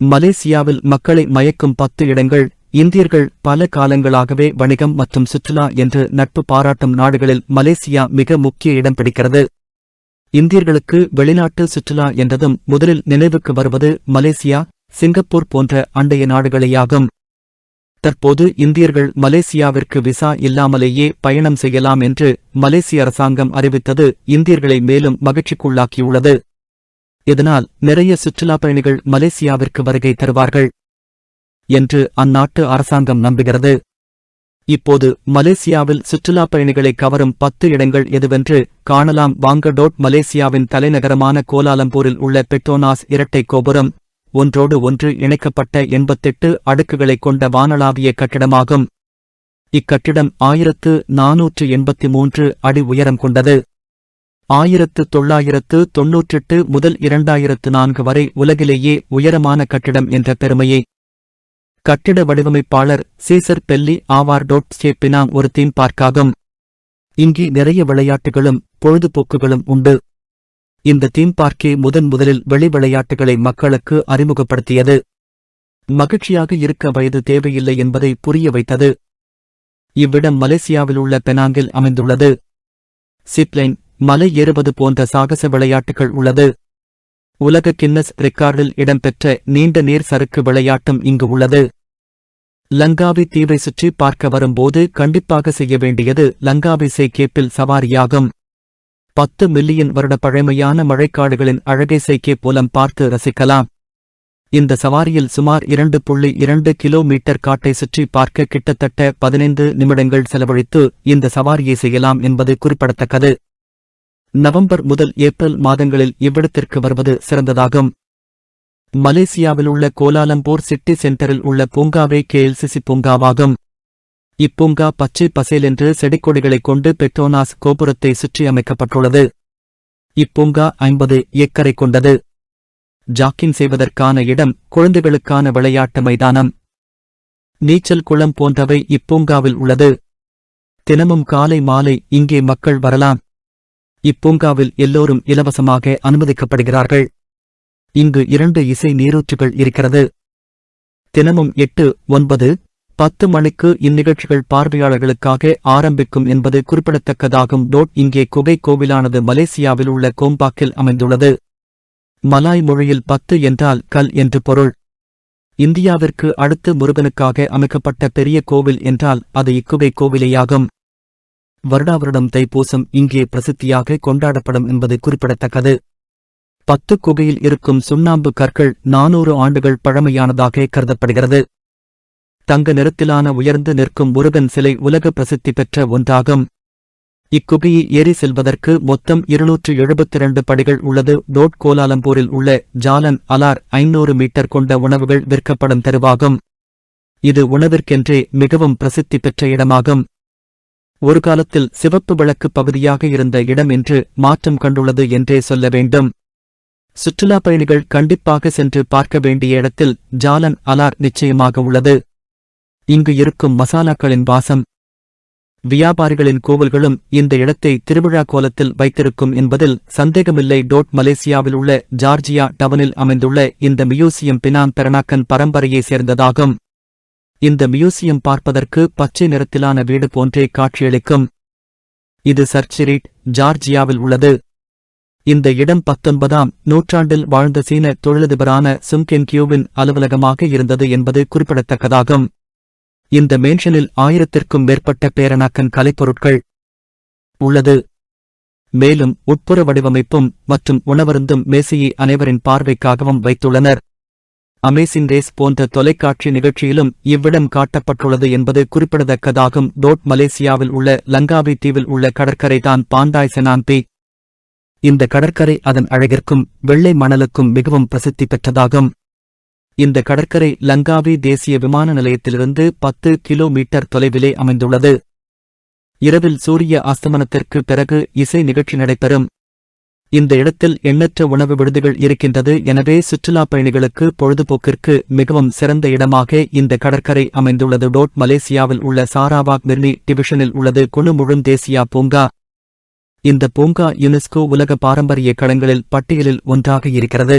மலேசியாவில் மக்களை மயக்கும் பத்து இடங்கள் இந்தியர்கள் பல காலங்களாகவே வணிகம் மற்றும் சுற்றுலா என்று நட்பு பாராட்டும் நாடுகளில் மலேசியா மிக முக்கிய இடம் பிடிக்கிறது. இந்தியர்களுக்கு வெளிநாட்டு சுற்றுலா என்றதும் முதலில் நினைவுக்கு வருவது மலேசியா சிங்கப்பூர் போன்ற அண்டைய நாடுகளேயாகும். தற்போது இந்தியர்கள் மலேசியாவிற்கு விசா இல்லாமலேயே பயணம் செய்யலாம் என்று மலேசிய அரசாங்கம் அறிவித்தது இந்தியர்களை மேலும் மகிழ்ச்சிக்குள்ளாக்கியுள்ளது. இதனால் நிறைய சுற்றுலாப் பயணிகள் மலேசியாவிற்கு வருகை தருவார்கள் என்று அந்நாட்டு அரசாங்கம் நம்புகிறது. இப்போது மலேசியாவில் சுற்றுலாப் பயணிகளை கவரும் பத்து இடங்கள் எதுவென்று காணலாம். வாங்க டோட் மலேசியாவின் தலைநகரமான கோலாலம்பூரில் உள்ள பெட்டோனாஸ் இரட்டை கோபுரம் ஒன்றோடு ஒன்று இணைக்கப்பட்ட எண்பத்தெட்டு அடுக்குகளைக் கொண்ட வானளாவிய கட்டிடமாகும். இக்கட்டிடம் ஆயிரத்து நாநூற்று எண்பத்தி மூன்று அடி உயரம் கொண்டது. ஆயிரத்து தொள்ளாயிரத்து தொன்னூற்றெட்டு முதல் இரண்டாயிரத்து நான்கு வரை உலகிலேயே உயரமான கட்டிடம் என்ற பெருமையை கட்டிட வடிவமைப்பாளர் சீசர் பெல்லி ஆவார் டோட் ஒரு தீம் பார்க்காகும். இங்கு நிறைய விளையாட்டுகளும் பொழுதுபோக்குகளும் உண்டு. இந்த தீம் பார்க்கே முதன் முதலில் வெளி விளையாட்டுகளை மக்களுக்கு அறிமுகப்படுத்தியது. மகிழ்ச்சியாக இருக்க வயது தேவையில்லை என்பதை புரிய வைத்தது. இவ்விடம் மலேசியாவில் உள்ள பெனாங்கில் அமைந்துள்ளது. சிப்லைன் மலை ஏறுவது போன்ற சாகச விளையாட்டுகள் உள்ளது. உலக கின்னஸ் ரெக்கார்டில் இடம்பெற்ற நீண்ட நீர் சறுக்கு விளையாட்டும் இங்கு உள்ளது. லங்காவி தீவை சுற்றி பார்க்க வரும்போது கண்டிப்பாக செய்ய வேண்டியது லங்காவி கேப்பில் சவாரியாகும். பத்து மில்லியன் வருட பழமையான மழைக்காடுகளின் அழகை சேக்கே போலம் பார்த்து ரசிக்கலாம். இந்த சவாரியில் சுமார் இரண்டு புள்ளி இரண்டு கிலோமீட்டர் காட்டை சுற்றி பார்க்க கிட்டத்தட்ட பதினைந்து நிமிடங்கள் செலவழித்து இந்த சவாரியை செய்யலாம் என்பது குறிப்பிடத்தக்கது. நவம்பர் முதல் ஏப்ரல் மாதங்களில் இவ்விடத்திற்கு வருவது சிறந்ததாகும். மலேசியாவில் உள்ள கோலாலம்பூர் சிட்டி சென்டரில் உள்ள பூங்காவே கேஎல்சிசி பூங்காவாகும். இப்பூங்கா பச்சை பசேல் என்று செடிக்கொடிகளைக் கொண்டு பெட்ரோனாஸ் கோபுரத்தை சுற்றி அமைக்கப்பட்டுள்ளது. இப்பூங்கா ஐம்பது ஏக்கரை கொண்டது. ஜாக்கிங் செய்வதற்கான இடம் குழந்தைகளுக்கான விளையாட்டு மைதானம். நீச்சல் குளம் போன்றவை இப்பூங்காவில் உள்ளது. தினமும் காலை மாலை இங்கே மக்கள் வரலாம். இப்பூங்காவில் எல்லோரும் இலவசமாக அனுமதிக்கப்படுகிறார்கள். இங்கு இரண்டு இசை நீரூற்றுகள் இருக்கிறது. தினமும் எட்டு ஒன்பது பத்து மணிக்கு இந்நிகழ்ச்சிகள் பார்வையாளர்களுக்காக ஆரம்பிக்கும் என்பது குறிப்பிடத்தக்கதாகும். டோட் இங்கே குகை கோவிலானது மலேசியாவில் உள்ள கோம்பாக்கில் அமைந்துள்ளது. மலாய் மொழியில் பத்து என்றால் கல் என்று பொருள். இந்தியாவிற்கு அடுத்து முருகனுக்காக அமைக்கப்பட்ட பெரிய கோவில் என்றால் அது இக்குகை கோவிலேயாகும். வருடாவருடம் தைப்பூசம் இங்கே பிரசித்தியாக கொண்டாடப்படும் என்பது குறிப்பிடத்தக்கது. பத்து குகையில் இருக்கும் சுண்ணாம்பு கற்கள் நானூறு ஆண்டுகள் பழமையானதாக கருதப்படுகிறது. தங்க நிறத்திலான உயர்ந்து நிற்கும் முருகன் சிலை உலக பிரசித்தி பெற்ற ஒன்றாகும். இக்குகையை ஏறி செல்வதற்கு மொத்தம் இருநூற்று எழுபத்தி இரண்டு படிகள் உள்ளது. டோட் கோலாலம்பூரில் உள்ள ஜாலன் அலார் ஐநூறு மீட்டர் கொண்ட உணவுகள் விற்கப்படும் தெருவாகும். இது உணவிற்கென்றே மிகவும் பிரசித்தி பெற்ற இடமாகும். ஒரு காலத்தில் சிவப்பு விளக்கு பகுதியாக இருந்த இடம் என்று மாற்றம் கண்டுள்ளது என்றே சொல்ல வேண்டும். சுற்றுலாப் பயணிகள் கண்டிப்பாக சென்று பார்க்க வேண்டிய இடத்தில் ஜாலன் அலார் நிச்சயமாக உள்ளது. இங்கு இருக்கும் மசாலாக்களின் வாசம் வியாபாரிகளின் கோவில்களும் இந்த இடத்தை திருவிழா கோலத்தில் வைத்திருக்கும் என்பதில் சந்தேகமில்லை. டோட் மலேசியாவில் உள்ள ஜார்ஜியா டவனில் அமைந்துள்ள இந்த மியூசியம் பினாங் பெரணாக்கன் பரம்பரையைச் சேர்ந்ததாகும். இந்த மியூசியம் பார்ப்பதற்கு பச்சை நிறத்திலான வீடு போன்றே காட்சியளிக்கும். இது சர்ச்சிரீட் ஜார்ஜியாவில் உள்ளது. இந்த இடம் பத்தொன்பதாம் நூற்றாண்டில் வாழ்ந்த சீன தொழிலதிபரான சும்கென் கியூவின் அலுவலகமாக இருந்தது என்பது குறிப்பிடத்தக்கதாகும். இந்த மேன்ஷனில் ஆயிரத்திற்கும் மேற்பட்ட பேரணாக்கன் கலைப்பொருட்கள் உள்ளது. மேலும் உட்புற வடிவமைப்பும் மற்றும் உணவருந்தும் மேசையை அனைவரின் பார்வைக்காகவும் வைத்துள்ளனர். அமேசிங் ரேஸ் போன்ற தொலைக்காட்சி நிகழ்ச்சியிலும் இவ்விடம் காட்டப்பட்டுள்ளது என்பது குறிப்பிடத்தக்கதாகும். டோட் மலேசியாவில் உள்ள லங்காவி தீவில் உள்ள கடற்கரை தான் பாண்டாய் செனான்பி இந்த கடற்கரை அதன் அழகிற்கும் வெள்ளை மணலுக்கும் மிகவும் பிரசித்தி பெற்றதாகும். இந்த கடற்கரை லங்காவி தேசிய விமான நிலையத்திலிருந்து பத்து கிலோமீட்டர் தொலைவிலே அமைந்துள்ளது. இரவில் சூரிய அஸ்தமனத்திற்கு பிறகு இசை நிகழ்ச்சி நடைபெறும். இந்த இடத்தில் எண்ணற்ற உணவு விடுதிகள் இருக்கின்றது. எனவே சுற்றுலாப் பயணிகளுக்கு பொழுதுபோக்கிற்கு மிகவும் சிறந்த இடமாக இந்த கடற்கரை அமைந்துள்ளது. டோட் மலேசியாவில் உள்ள சாராபாக் மிர்னி டிவிஷனில் உள்ளது. குணுமுழும் தேசியா பூங்கா. இந்த பூங்கா யுனெஸ்கோ உலக பாரம்பரிய களங்களில் பட்டியலில் ஒன்றாக இருக்கிறது.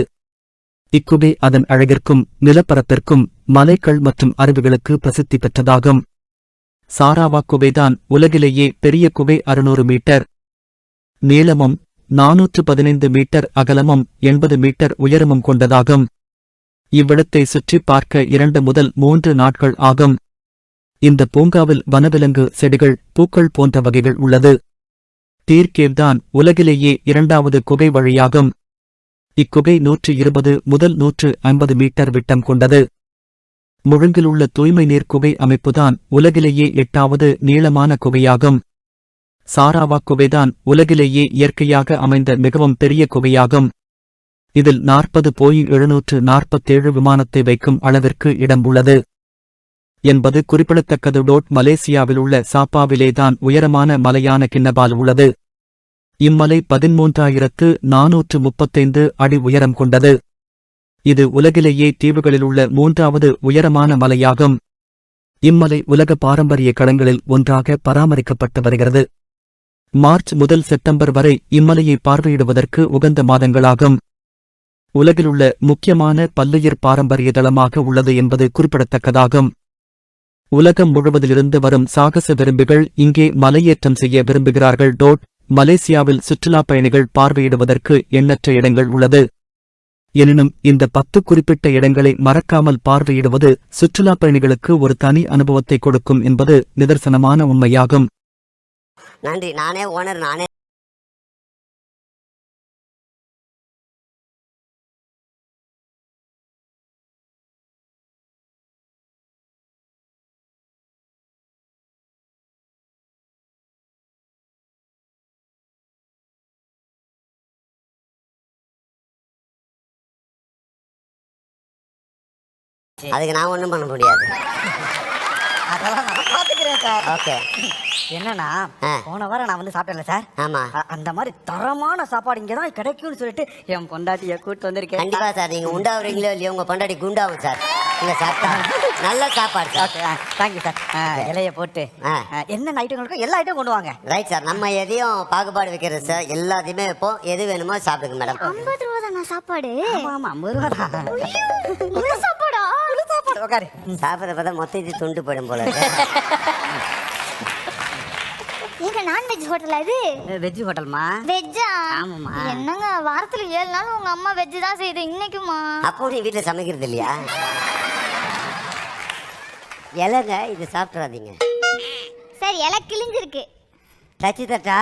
இக்குபே அதன் அழகிற்கும் நிலப்பரப்பிற்கும் மலைகள் மற்றும் அருவிகளுக்கு பிரசித்தி பெற்றதாகும். சாராவா குகைதான் உலகிலேயே பெரிய குகை அறுநூறு மீட்டர். நீளமும் நாநூற்று பதினைந்து மீட்டர் அகலமும் எண்பது மீட்டர் உயரமும் கொண்டதாகும். இவ்விடத்தை சுற்றி பார்க்க இரண்டு முதல் மூன்று நாட்கள் ஆகும். இந்த பூங்காவில் வனவிலங்கு செடிகள் பூக்கள் போன்ற வகைகள் உள்ளது. தீர்க்கேவ்தான் உலகிலேயே இரண்டாவது குகை வழியாகும். இக்குகை நூற்று இருபது முதல் நூற்று ஐம்பது மீட்டர் விட்டம் கொண்டது. முழுங்கிலுள்ள தூய்மை நீர் குகை அமைப்புதான் உலகிலேயே எட்டாவது நீளமான குகையாகும். சாராவா குகைதான் உலகிலேயே இயற்கையாக அமைந்த மிகவும் பெரிய குகையாகும். இதில் நாற்பது போய் எழுநூற்று நாற்பத்தேழு விமானத்தை வைக்கும் அளவிற்கு இடம் உள்ளது. என்பது குறிப்பிடத்தக்கது. டோட் மலேசியாவில் உள்ள சாப்பாவிலேதான் உயரமான மலையான கிண்ணபால் உள்ளது. இம்மலை பதிமூன்றாயிரத்து நாநூற்று முப்பத்தைந்து அடி உயரம் கொண்டது. இது உலகிலேயே தீவுகளிலுள்ள மூன்றாவது உயரமான மலையாகும். இம்மலை உலக பாரம்பரிய களங்களில் ஒன்றாக பராமரிக்கப்பட்டு வருகிறது. மார்ச் முதல் செப்டம்பர் வரை இம்மலையை பார்வையிடுவதற்கு உகந்த மாதங்களாகும். உலகிலுள்ள முக்கியமான பல்லுயிர் பாரம்பரிய தளமாக உள்ளது என்பது குறிப்பிடத்தக்கதாகும். உலகம் முழுவதிலிருந்து வரும் சாகச விரும்பிகள் இங்கே மலையேற்றம் செய்ய விரும்புகிறார்கள். டோட் மலேசியாவில் சுற்றுலாப் பயணிகள் பார்வையிடுவதற்கு எண்ணற்ற இடங்கள் உள்ளது. எனினும் இந்த பத்து குறிப்பிட்ட இடங்களை மறக்காமல் பார்வையிடுவது சுற்றுலாப் பயணிகளுக்கு ஒரு தனி அனுபவத்தை கொடுக்கும் என்பது நிதர்சனமான உண்மையாகும். நன்றி. நானே ஓனர் நானே அதுக்கு நான் ஒன்றும் பண்ண முடியாது. அதெல்லாம் நான் பார்த்துக்கிறேன் சார். ஓகே. என்னன்னா. போன வாரம் நான் வந்து சாப்பிட்டேன்ல சார். ஆமாம் அ- அந்த மாதிரி தரமான சாப்பாடு இங்கே தான் கிடைக்கும்னு சொல்லிட்டு என் பொண்டாட்டியை கூட்டு வந்திருக்கேன். கண்டிப்பா சார். நீங்க உண்டாவீங்களோ இல்லையோ உங்க பொண்டாட்டி குண்டாவும் சார். நீங்க சாப்பிட்டா நல்ல சாப்பாடு sir. Okay thank you sir. ஆ, இலைய போட்டு என்னென்ன ஐட்டம் இருக்கோ எல்லா ஐட்டம் கொண்டு வாங்க. Right sir. நம்ம எதையும் பாகுபாடு வைக்கிறது சார். எல்லாத்தையுமே வைப்போம் எது வேணுமோ சாப்பிடுங்க மேடம். ஐம்பது ரூபா தானா சாப்பாடு? ஆமா ஆமா ஐம்பது ரூபா தான். முழு சாப்பாடா சாப்பாடு உட்காரு சாப்பிட்ற பார்த்தா மொத்தம் இது துண்டு போயிடும் போல இருக்கு. ஏங்க நான்வெஜ் ஹோட்டலா இது? வெஜ் ஹோட்டல்மா வெஜ்ஜா ஆமாம்மா. என்னங்க வாரத்துல ஏழு நாள் உங்க அம்மா வெஜ் தான் செய்யுது இன்னைக்குமா? அப்போ நீ வீட்டில் சமைக்கிறது இல்லையா? இலைங்க இது சாப்பிட்றாதீங்க சரி இலை கிழிஞ்சிருக்கு. தச்சு தட்டா?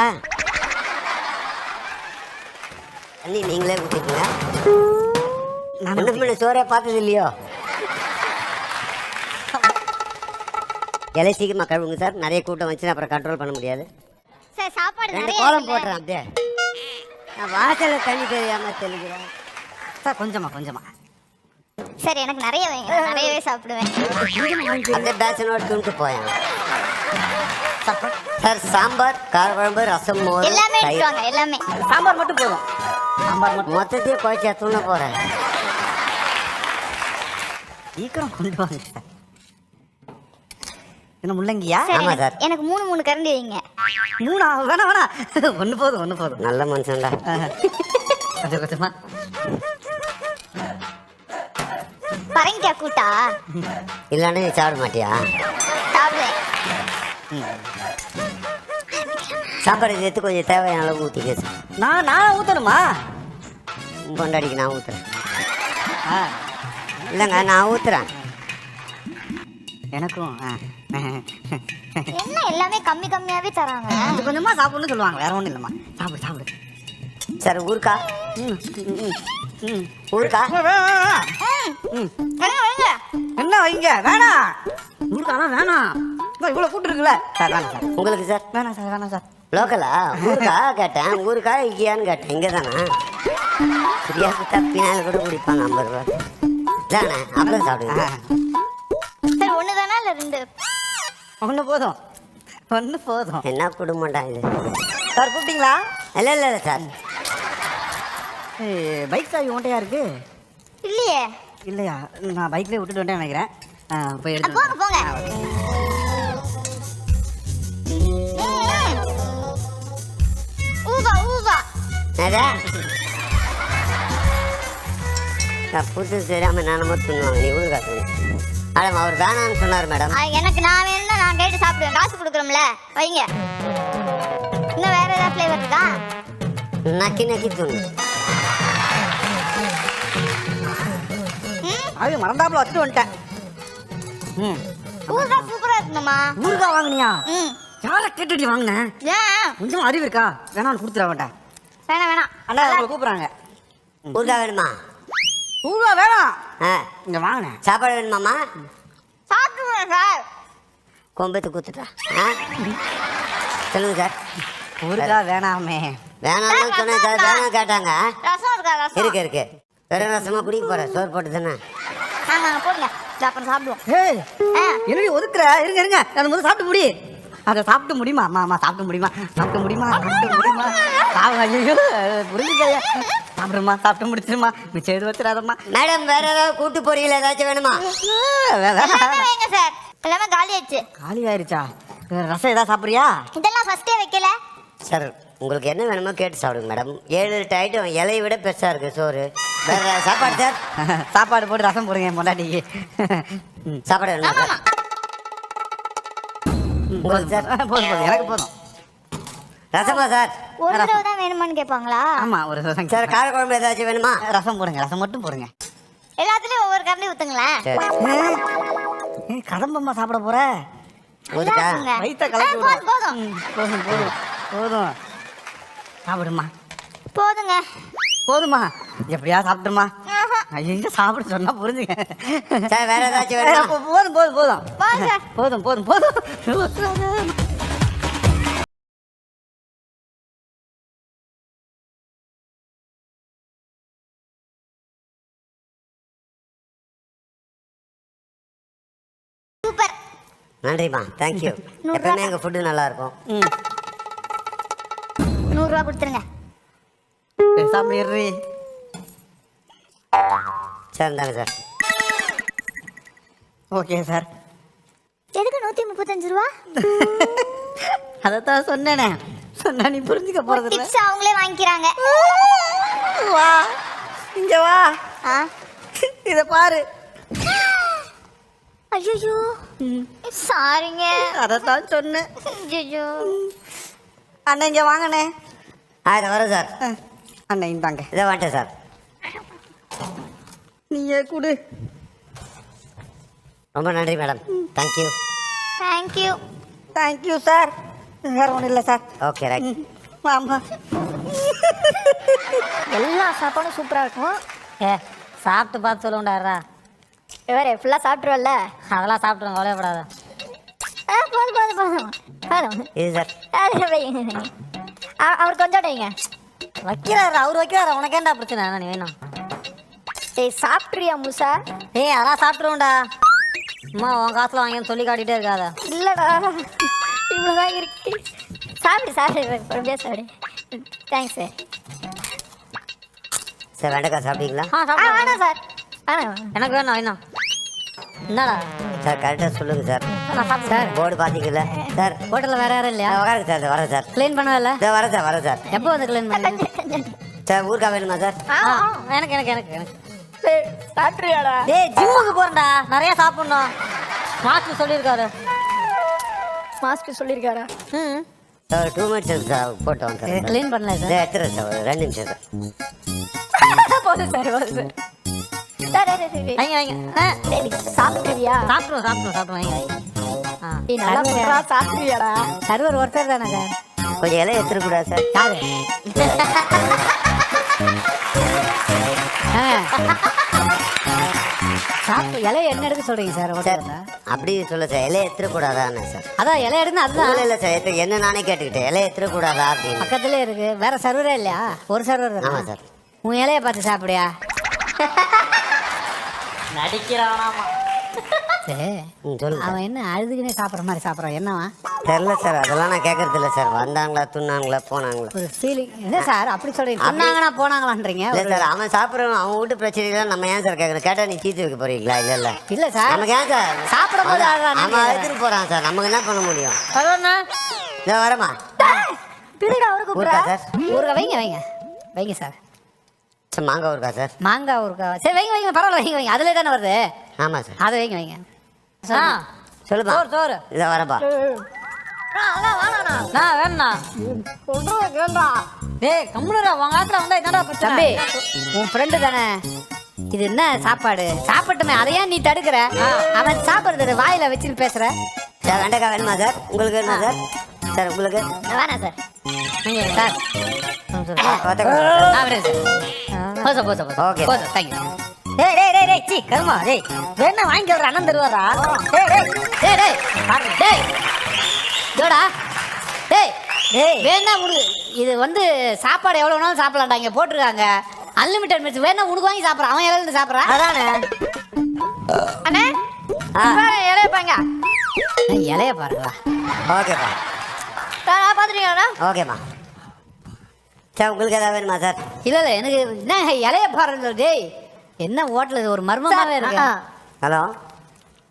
தண்ணி நீங்களே ஒன்றும் பண்ண சோறே பார்த்தது இல்லையோ? இலை சீக்கிரமாக கழுவுங்க சார். நிறைய கூட்டம் வச்சு அப்புறம் கண்ட்ரோல் பண்ண முடியாது. சரி சாப்பாடு ரெண்டு கோலம்? போட்டுறேன் அப்படியே. நான் வாசல்ல தண்ணி தெரியாம தெளிக்கிறேன்? சார் கொஞ்சமா கொஞ்சமா. சரி எனக்கு நிறைய வைங்க நிறையவே சாப்பிடுவேன். அப்படியே பேசனோட துண்டு போயேன். சார் சாம்பார் காரக்குழம்பு ரசம் மோர் எல்லாமே தயிர். எடுத்துட்டு வாங்க எல்லாமே. சாம்பார் மட்டும் போதும். சாம்பார் மட்டும். மொத்தத்தையும் குழச்சா தூண போறேன். சீக்கிரம் கொண்டு வாங்க சார். என்ன முள்ளங்கியா? ஆமா சார். எனக்கு மூணு மூணு கரண்டி வைங்க. மூணா? வேணாம் வேணாம் ஒன்று போதும் ஒன்று போதும். நல்ல மனுஷன்டா. கொஞ்சம் கொஞ்சமா. பரங்கிக்காய் கூட்டா? இல்லைன்னா நீ சாப்பிட மாட்டியா? சாப்பிடுவேன். சாப்பாடு இது எடுத்து கொஞ்சம் தேவையான அளவு ஊற்றிக்க சார். நான் நான் ஊற்றணுமா உன் பொண்டாடிக்கு நான் ஊற்றுறேன் ஆ. இல்லைங்க நான் ஊற்றுறேன் எனக்கும் ஆ. என்ன எல்லாமே கம்மி கம்மியாவே தராங்க? கொஞ்சம் கொஞ்சமா சாப்பிடணும்னு சொல்லுவாங்க. வேற ஒன்றும் இல்லைம்மா. சாப்பிடு சாப்பிடு. சார் ஊருக்கா. ஊருக்கா. என்ன வைங்க? வேணாம் ஊருக்காலாம் வேணாம். இதோ இவ்வளோ கூட்டு இருக்குல்ல. சார் வேணாம் சார். உங்களுக்கு சார்? வேணாம் சார் வேணாம் சார். லோக்கலா? ஊருக்கா? கேட்டேன். ஊருக்கா இங்கேயான்னு கேட்டேன். இங்கே தானே சரியா பின்னால் கூட குடிப்பாங்க ஐம்பது ரூபா தானே அப்புறம் சாப்பிடுங்க. சரி ஒண்ணு தானா இல்ல ரெண்டு? ஒன்று போதும். ஒன்று போதும். என்ன குடும்பம்டா இது? சார் கூப்பிட்டீங்களா? இல்லை இல்லை இல்லை சார். பைக் சாவி உன்ட்டையா இருக்கு? இல்லையே. இல்லையா? நான் பைக்லேயே விட்டுட்டு வந்துட்டேன் நினைக்கிறேன். ஆ, போய் எடுத்து போங்க போங்க. ஆ, ஓகே. ம். ஊவா ஊவா அதா நான் புது தெரியாமல் நானமோ துண்ணுவாங்க. நீ ஊறுகாய் துண்ணு மேடம் அவர் வேணாம்னு சொன்னார் மேடம். ஆ, எனக்கு நான் வேணும்னா நான் கேட்டு சாப்பிடுவேன். காசு கொடுக்குறோம்ல வைங்க. இன்னும் வேற ஏதாவது ஃப்ளேவர் இருக்கா? நக்கி நக்கி ம்? அது மறந்தாப்புல வச்சுட்டு வந்துட்டேன். ம். ஊறுகாய் சூப்பரா இருக்குங்கம்மா ஊறுகாய் வாங்குனியா? ம். யாரை கேட்டுட்டு வாங்கினேன் ஏன்? கொஞ்சம் அறிவு இருக்கா? வேணாம்னு கொடுத்துட வேண்டாம். வேணாம் வேணாம். அண்ணா உங்களை கூப்பிட்றாங்க. ஊறுகாய் வேணுமா? ஊறுகாய் வேணாம். ஆ. இங்கே வாங்கினேன். சாப்பாடு வேணுமாம்மா? சாப்பிடுவேன் சார். கொம்பத்து குத்துட்டா ஆ? சொல்லுங்க சார். ஊறுகாய் வேணாமே. வேணாம்னு சொன்னேன் சார். வேணாம் கேட்டாங்க. ரசம். இருக்கா ரசம் இருக்கு. இருக்கு வெறும் ரசமா? குடிக்க போறேன். சோறு போட்டு தானே போடுங்க. அப்புறம் சாப்பிடுவோம். ஏய் என்னடி ஒதுக்குற? இருங்க இருங்க. அதை முதல்ல சாப்பிட்டு முடி அதை சாப்பிட்டு முடியுமா? அம்மா அம்மா சாப்பிட்டு முடியுமா? சாப்பிட்டு முடியுமா? சாப்பிட்டு முடியுமா? ஐயோ புரிஞ்சுக்கலையா சாப்பிடுமா? சாப்பிட்டு முடிச்சிருமா? மிச்சம் எது வச்சிடாதம்மா. மேடம் வேற ஏதாவது கூட்டு பொரியல் ஏதாச்சும் வேணுமா? வைங்க சார் எல்லாமே காலி ஆயிடுச்சு காலி ஆயிருச்சா ரசம் ஏதாவது சாப்பிட்றியா? இதெல்லாம் ஃபர்ஸ்டே வைக்கல. சார் உங்களுக்கு என்ன வேணுமோ கேட்டு சாப்பிடுங்க மேடம் ஏழு எட்டு ஐட்டம் இலையை விட பெருசா இருக்கு சோறு. வேற சாப்பாடு சார் சாப்பாடு போட்டு ரசம் போடுங்க பொண்டாட்டிக்கு. சாப்பாடு வேணுமா சார் உங்களுக்கு சார் போதும் போதும் எனக்கு போதும். ரசமா சார் ஒரு தடவை தான் வேணுமான்னு கேட்பாங்களா? ஆமா ஒரு ரசம் சார் கார குழம்பு ஏதாச்சும் வேணுமா? ரசம் போடுங்க ரசம் மட்டும் போடுங்க. எல்லாத்துலயும் ஒவ்வொரு கரண்டி ஊத்துங்களேன். ஏ கதம்பம்மா சாப்பிட போற? இருக்குங்க. வயித்த கலக்கி போதும் போதும். போதும் போதும் சாப்பிடுமா? போதுங்க. போதுமா? எப்படியா சாப்பிட்டுமா. எங்க சாப்பிட சொன்னா புரிஞ்சுங்க வேற ஏதாச்சும் போதும் போதும் போதும் போதும். போதும் போதும். நன்றிம்மா தேங்க்யூ எப்பவுமே எங்கள் ஃபுட்டு நல்லா இருக்கும் ம். நூறுரூவா கொடுத்துருங்க. பேசாம இருறி. சார் இந்தாங்க சார். Okay sir. எதுக்கு நூற்றி முப்பத்தஞ்சு ரூபா? அதைத்தான் சொன்னேனே. சொன்னா நீ புரிஞ்சுக்க இல்ல. டிப்ஸ் அவங்களே வாங்கிக்கிறாங்க. வா. இங்க வா. ஆ? இத பாரு. ஐயோ சாரிங்க அதைத்தான் சொன்னேன் ஐயோ அண்ணன் இங்க வாங்கண்ணே ஆ இதை வரேன் சார் அண்ணன் இந்தாங்க இதை வந்துட்டேன் சார் நீயே கொடு ரொம்ப நன்றி madam. Thank you thank you thank you sir வேற ஒன்றும் இல்லை சார் ஓகே ரைட் ம், ஆமா எல்லா சாப்பாடும் சூப்பராக இருக்கும் ஏ சாப்பிட்டு பார்த்து சொல்லுண்டாரா வேற ஃபுல்லாக சாப்பிட்ருவல்ல அதெல்லாம் சாப்பிட்ருங்க கவலையப்படாத. ஆ போதும் போதும் போதும். போதும் இது சார். அது வைங்க, அவர் கொஞ்சம் வைங்க வைக்கிறாரு அவர் வைக்கிறாரு உனக்கு ஏன்டா பிரச்சனை? நீ வேணும்? ஏய் சாப்பிட்றியா முசா? ஏய் அதெல்லாம் சாப்பிட்ருவோம்டா அம்மா உன் காசுல வாங்கி சொல்லி காட்டிகிட்டே இருக்காத. இல்லைடா. இவ்வளோதான் இருக்கு. சாப்பிடு சாப்பிடு பொறுமையாக சாப்பிடு தேங்க்ஸ் சார் சார் வெண்டைக்காய் சாப்பிட்டீங்களா? ஆ சார். எனக்கு வேணும் வேணும் என்னடா சார் கரெக்டாக சொல்லுங்கள் சார். சார் போர்டு பார்த்தீங்கல்ல சார். ஹோட்டலில் வேற யாரும் இல்லையா? வரேன் சார் வரேன் சார். க்ளீன் பண்ணவே இதோ வரேன் சார் வரேன் சார். எப்போ வந்து க்ளீன் பண்ணி சார் ஊருக்கா வேணுமா சார்? எனக்கு எனக்கு எனக்கு எனக்கு. சாப்பிட்றியாடா? டேய் ஜிம்முக்கு போறேன்டா. நிறைய சாப்பிடணும். மாஸ்டர் சொல்லியிருக்காரு. மாஸ்டர் சொல்லியிருக்காரா? ம். சார் டூ மினிட்ஸ் இருக்கு சார் க்ளீன் பண்ணல சார். எடுத்துறேன் சார் ரெண்டு நிமிஷம் சார். போதும் சார் போதும் சரி. வைங்க சாப்பிட்ருவோம் சாப்பிட்ருவோம் சாப்பிட்ருவோம் வைங்க ஆ. நீ நல்லா சர்வர் ஒருத்தர் தானே சார்? கொஞ்சம் இலையை எடுத்துடக்கூடாது சார். யாரு? ஆ. சாப்பிட்டு இலைய என்ன எடுக்க சொல்றீங்க சார்? சார் அப்படி சொல்ல சார். இலையை எடுத்துடக்கூடாதான்னு சார்? அதான் இலை எடுங்க அதுதான். இல்லை இல்லை சார் எடுத்து- என்ன நானே கேட்டுக்கிட்டேன். இலையை எடுத்துடக்கூடாதா அப்படின்னு. பக்கத்துலயே இருக்கு. வேற சர்வரே இல்லையா? ஒரு சர்வர் ஆமா தானே சார். உன் இலைய பார்த்து சாப்பிடியா நடிக்கிறானாமா? அவன் என்ன அழுதுகினே சாப்பிட்ற மாதிரி சாப்பிட்றான் என்னவா? தெரில சார் அதெல்லாம் நான் கேட்கறது இல்லை சார். வந்தாங்களா துண்ணாங்களா போனாங்களா? ஒரு ஃபீலிங் என்ன சார் அப்படி சொல்றீங்க? சொன்னாங்கன்னா போனாங்களான்றீங்க? இல்லை சார் அவன் சாப்பிட்றவன் அவன் வீட்டு பிரச்சனைலாம் நம்ம ஏன் சார் கேட்கணும் கேட்டால் நீ தீர்த்து வைக்க போறீங்களா? இல்லை இல்லை. இல்ல சார். நமக்கு ஏன் சார்? சாப்பிடும் போது அவன். எடுத்துட்டு போறான் சார். நமக்கு என்ன பண்ண முடியும்? இதோ வரமா பிள்ளைடா அவருக்கு ஊருக்கா சார்? ஊருக வைங்க வைங்க. வைங்க சார். சார் மாங்காய் இருக்கா சார். மாங்காய் ஊருக்கா சரி வைங்க வைங்க பரவாயில்ல வைங்க வைங்க. அதிலே தானே வருது? ஆமாம் சார். அதை வைங்க வைங்க. ஆ சொல்லுப்பா. சோறு சோறு. இதை வரப்பா நான் வேணா. டேய் கம்முனுடா உங்க ஆத்துல வந்தா என்னடா தம்பி உன் ஃப்ரெண்டு தானே? இது என்ன சாப்பாடு? சாப்பிட்டுமே அதை ஏன் நீ தடுக்கிற? அவன் சாப்பிடுறது வாயில வச்சுன்னு பேசுற. சார் வெண்டைக்காய் வேணுமா சார்? உங்களுக்கு வேணுமா சார்? சார் உங்களுக்கு வேணாம் சார். நீங்க சார். ஆ, கொத்தக்கடலை. அப்படியே சார். போச போச போச Okay. போச தேங்க்யூ டேய் டேய் டேய் டேய் சீ கருமா டேய். வேணா வாங்கி சொல்ற அண்ணன் தருவாரா? டேய் டேய் வேணா உனக்கு இது வந்து சாப்பாடு எவ்வளோ வேணாலும் சாப்பிடலாம்டா. இங்கே போட்டிருக்காங்க. அன்லிமிட்டட் மிஸ் வேணா உனக்கு வாங்கி சாப்பிட்றான் அவன் இலையில சாப்பிட்றான் அதானே. அண்ணே இலைய பாங்க இலைய பாருங்களா ஓகேப்பா பார்த்துட்டீங்களா ஓகேம்மா சார் உங்களுக்கு ஏதாவது வேணுமா சார்? இல்ல இல்ல எனக்கு என்ன இலைய பாருங்க டேய். என்ன ஹோட்டல் இது? ஒரு மர்மமாவே இருக்கு. Hello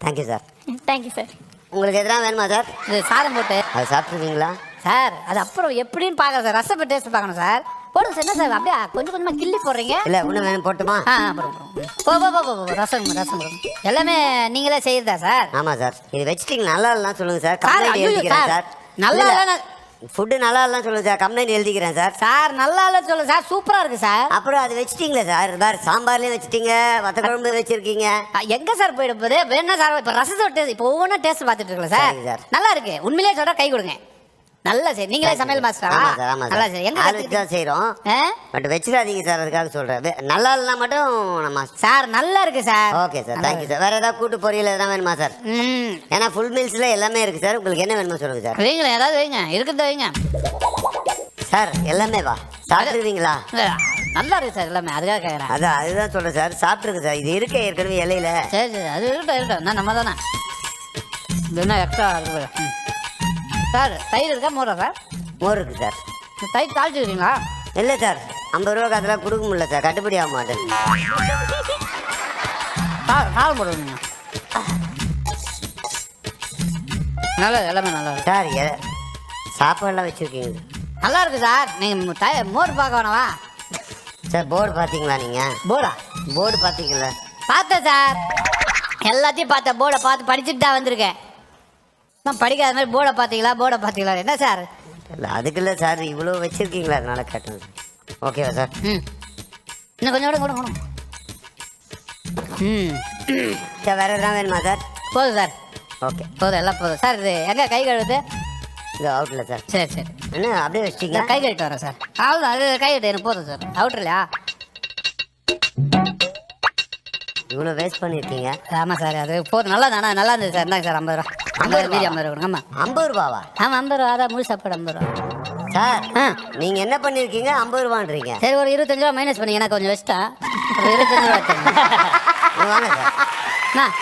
thank you sir thank you sir உங்களுக்கு எதனா வேணுமா சார்? இது சாதம் போட்டு. அது சாப்பிட்ருக்கீங்களா சார் அது அப்புறம் எப்படின்னு பார்க்கணும் சார். ரசப்பை டேஸ்ட் பார்க்கணும் சார். போடுங்க சார் என்ன சார்? அப்படியே கொஞ்சம் கொஞ்சமா கிள்ளி போடுறீங்க. இல்லை இன்னும் வேணும் போட்டுமா? ஆ அப்புறம் அப்புறம். போ போ போ போ, போ ரசம் ரசம் ரசம். எல்லாமே நீங்களே செய்யறதா சார்? ஆமாம் சார். இது வச்சுட்டீங்க நல்லா இல்லைனா சொல்லுங்கள் சார். கம்ப்ளைண்ட் எழுதிக்கிறேன் சார். நல்லா இல்லைன்னா- ஃபுட்டு நல்லா இல்லைனா சொல்லுங்கள் சார். கம்ப்ளைண்ட் எழுதிக்கிறேன் சார். சார் நல்லா இல்ல சொல்லு சார். சூப்பரா இருக்கு சார். அப்புறம் அது வச்சிட்டீங்களே சார். வேறு சாம்பார்லேயும் வச்சிட்டீங்க. வத்த குழம்பு வச்சிருக்கீங்க. எங்க சார் போயிட போகுது? வேணா சார் இப்ப ரசத்தோட டேஸ்ட் இப்போ ஒவ்வொன்றும் டேஸ்ட் பார்த்துட்டு இருக்கல சார். நல்லா இருக்கு. உண்மையிலேயே சொல்ற கை கொடுங்க. நல்லா சரி நீங்களே சமையல் மாஸ்டரா நல்லா சார் எங்க? தான்? பட் வச்சிடாதீங்க சார் அதுக்காக சொல்கிறேன் நல்லா இல்லைனா மட்டும் நம்ம சார் நல்லா இருக்கு sir. Okay sir thank you sir. வேறு ஏதாவது கூட்டு பொரியல் எதனா வேணுமா சார்? ஏன்னா ஃபுல் மீல்ஸில் எல்லாமே இருக்குது சார். உங்களுக்கு என்ன வேணுமோ சொல்லுங்கள் சார். வைங்களேன் ஏதாவது வைங்க. இருக்கிறத வைங்க. சார் எல்லாமே வா. சாப்பிட்ருவீங்களா இல்ல, நல்லா இருக்கு சார் எல்லாமே. அதுக்காக கேட்குறேன் அதான் அதுதான் சொல்கிறேன் சார். சாப்பிட்ருக்கு சார். இது இருக்க ஏற்கனவே இலையில. சரி சரி அது இருக்கட்டும் இருக்கட்டும். நான் நம்ம தானே. இது என்ன எக்ஸ்ட்ரா இருக்கு. சார் தயிர் இருக்கா? மோரா சார் மோர் இருக்குது சார். தயிர் தாளிச்சுக்கிறீங்களா? இல்லை சார் ஐம்பது ரூபாய்க்கு அதெல்லாம் கொடுக்க முடியல சார். கட்டுப்படி ஆக மாட்டேன். சார் சாதம் போடுவீங்க நல்லா எல்லாமே நல்லா இருக்கு. சார் எ- சாப்பாடுலாம் வச்சுருக்கீங்க. நல்லா இருக்கு சார். நீங்கள் த மோர் பார்க்க வேணாவா? சார் போர்டு பார்த்தீங்களா நீங்கள் போர்டா? போர்டு பார்த்தீங்களா? பார்த்தேன் சார். எல்லாத்தையும் பார்த்தேன். போர்டை பார்த்து படிச்சுட்டு தான் வந்திருக்கேன். நான் படிக்காத மாதிரி போர்டை பார்த்தீங்களா? போர்டை பார்த்தீங்களா? என்ன சார்? இல்லை அதுக்கு இல்லை சார் இவ்வளோ வச்சுருக்கீங்களா? அதனால கேட்டேன். ஓகேவா சார்? ம். இன்னும் கொஞ்சம் கூட கூட கூட ம். சார் வேறு எதனா வேணுமா சார்? போதும் சார். ஓகே போதும் எல்லாம் போதும். சார் இது எங்கே கை கழுவுது? இது அவுட்டில் சார். சரி சரி. என்ன அப்படியே வச்சிட்டீங்க கை கழுவிட்டு வரேன் சார். அவ்வளோதான் அது கை கழுவிட்டு எனக்கு போதும் சார். அவுட்ரு இல்லையா? இவ்வளோ வேஸ்ட் பண்ணியிருக்கீங்க. ஆமாம் சார் அது போதும். நல்லா தானே? நல்லா இருந்தது சார். இந்தாங்க சார் ஐம்பது ரூபா. ஐம்பது மீதி ஐம்பது ரூபா ஐம்பது ரூபாவா? ஐம்பது ரூபா அதான் முழு சாப்பாடு ஐம்பது ரூபா. சார் ஆ. நீங்கள் என்ன பண்ணியிருக்கீங்க ஐம்பது ரூபான்றீங்க. சரி ஒரு இருபத்தஞ்சு ரூபா மைனஸ் பண்ணி எனக்கு கொஞ்சம் வச்சுட்டேன் ஒரு இருபத்தஞ்சு ரூபா வாங்க சார்.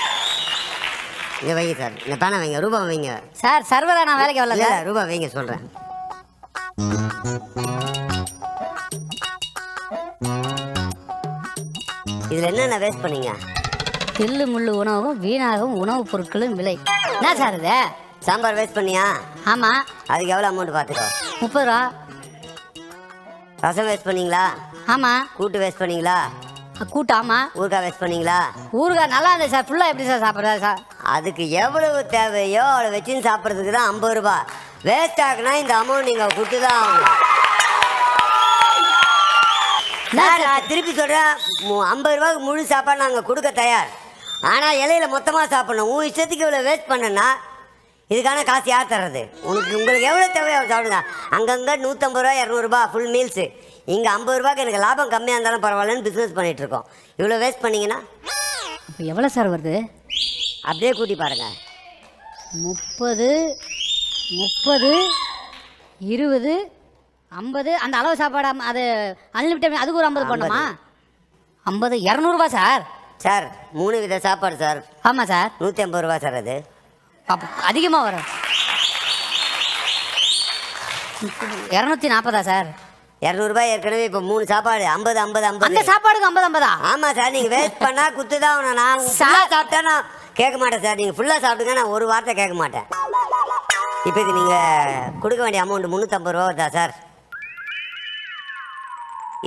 இங்கே வைங்க சார். இந்த பேனை வைங்க ரூபா வைங்க. சார் சர்வரா நான் வேலைக்கு வரல சார். ரூபா வைங்க சொல்கிறேன் இதில் என்னென்ன வேஸ்ட் பண்ணீங்க? தில்லு முள்ளு உணவும் வீணாகும் உணவுப் பொருட்களும் விலை. என்ன சார் இது? சாம்பார் வேஸ்ட் பண்ணியா? ஆமாம் அதுக்கு எவ்வளோ அமௌண்ட் பார்த்துக்கோ. முப்பது ரூபா. ரசம் வேஸ்ட் பண்ணீங்களா? ஆமாம் கூட்டு வேஸ்ட் பண்ணீங்களா? கூட்டு ஆமாம் ஊறுகாய் வேஸ்ட் பண்ணீங்களா? ஊறுகாய் நல்லா இருந்தது சார். ஃபுல்லாக எப்படி சார் சாப்பிட்றது சார்? அதுக்கு எவ்வளவு தேவையோ அவ்வளோ வச்சுன்னு சாப்பிட்றதுக்கு தான் ஐம்பது ரூபா. வேஸ்ட் ஆகுனா இந்த அமௌண்ட் நீங்கள் கொடுத்து தான் ஆகணும். நான் திருப்பி சொல்கிறேன் ஐம்பது ரூபாய்க்கு முழு சாப்பாடு நாங்கள் கொடுக்க தயார். ஆனால் இலையில மொத்தமாக சாப்பிடணும். உன் இஷ்டத்துக்கு இவ்வளோ வேஸ்ட் பண்ணனா இதுக்கான காசு யார் தர்றது? உனக்கு உங்களுக்கு எவ்வளோ தேவையோ சாப்பிடுங்க. அங்கங்கே நூற்றம்பது ரூபா இரநூறுபா ஃபுல் மீல்ஸு இங்கே ஐம்பது ரூபாய்க்கு எனக்கு லாபம் கம்மியாக இருந்தாலும் பரவாயில்லன்னு பிஸ்னஸ் பண்ணிகிட்டு இருக்கோம். இவ்வளோ வேஸ்ட் பண்ணீங்கன்னா? இப்போ எவ்வளோ சார் வருது? அப்படியே கூட்டி பாருங்கள் முப்பது முப்பது இருபது ஐம்பது அந்த அளவு சாப்பாடு அது அன்லிமிட்டட் அதுக்கு ஒரு ஐம்பது பண்ணுமா ஐம்பது. இரநூறுபா சார் சார் மூணு வித சாப்பாடு சார். ஆமாம் சார். நூற்றி ஐம்பது ரூபா சார் அது. அப்போ அதிகமாக வரும். இரநூத்தி நாற்பதா சார்? இரநூறுபா ஏற்கனவே இப்போ மூணு சாப்பாடு ஐம்பது ஐம்பது அந்த ஐம்பது சாப்பாடுக்கு ஐம்பது ஐம்பதா? ஆமாம் சார் நீங்கள் வேஸ்ட் பண்ணால் குத்து தான் ஆகணும். நான் ஃபுல்லாக சாப்பிட்டா நான் கேட்க மாட்டேன் சார். நீங்கள் ஃபுல்லாக சாப்பிட்டுங்க நான் ஒரு வார்த்தை கேட்க மாட்டேன். இப்போ இது நீங்கள் கொடுக்க வேண்டிய அமௌண்ட் முந்நூற்றம்பது ரூபா வருதா சார்?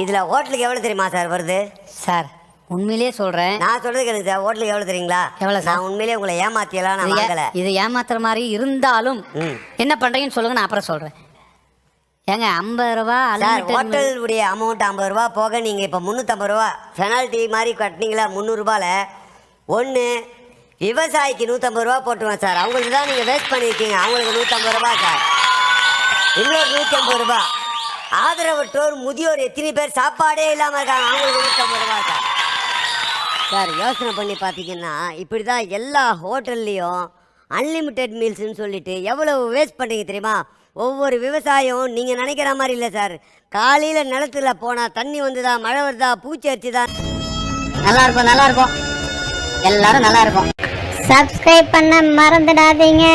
இதில் ஹோட்டலுக்கு எவ்வளோ தெரியுமா சார் வருது? சார் உண்மையிலேயே சொல்கிறேன் நான் சொல்றது கேளுங்க சார் ஹோட்டலுக்கு எவ்வளோ தெரியுங்களா? எவ்வளவு சார்? நான் உண்மையிலேயே உங்களை ஏமாத்தியெல்லாம் நான் வாங்கலை. இது ஏமாத்துற மாதிரி இருந்தாலும். என்ன பண்றீங்கன்னு சொல்லுங்க நான் அப்புறம் சொல்றேன். ஏங்க ஐம்பது ரூபா சார் ஹோட்டலுடைய அமௌண்ட் ஐம்பது ரூபா போக நீங்கள் இப்போ முந்நூற்றம்பது ரூபா பெனால்ட்டி மாதிரி கட்டினீங்களா முந்நூறுரூபாவில் ஒன்று விவசாயிக்கு நூற்றம்பது ரூபா போட்டுருவேன் சார். அவங்களுக்கு தான் நீங்கள் வேஸ்ட் பண்ணியிருக்கீங்க. அவங்களுக்கு நூற்றம்பது ரூபா சார். இன்னொரு நூற்றி ஐம்பது ரூபா. ஆதரவற்றோர் முதியோர் எத்தனை பேர் சாப்பாடே இல்லாமல் இருக்காங்க. அவங்களுக்கு நூற்றம்பது ரூபா சார். சார் யோசனை பண்ணி பார்த்தீங்கன்னா இப்படி தான் எல்லா ஹோட்டல்லையும் அன்லிமிட்டெட் மீல்ஸ்னு சொல்லிட்டு எவ்வளோ வேஸ்ட் பண்ணுறீங்க தெரியுமா? ஒவ்வொரு விவசாயம் நீங்கள் நினைக்கிற மாதிரி இல்லை சார். காலையில் நிலத்துல போனால் தண்ணி வந்துதா மழை வருதா பூச்சி அடிச்சுதா நல்லா இருக்கும் நல்லா இருக்கும். எல்லாரும் நல்லா இருக்கும். சப்ஸ்கிரைப் பண்ண மறந்துடாதீங்க.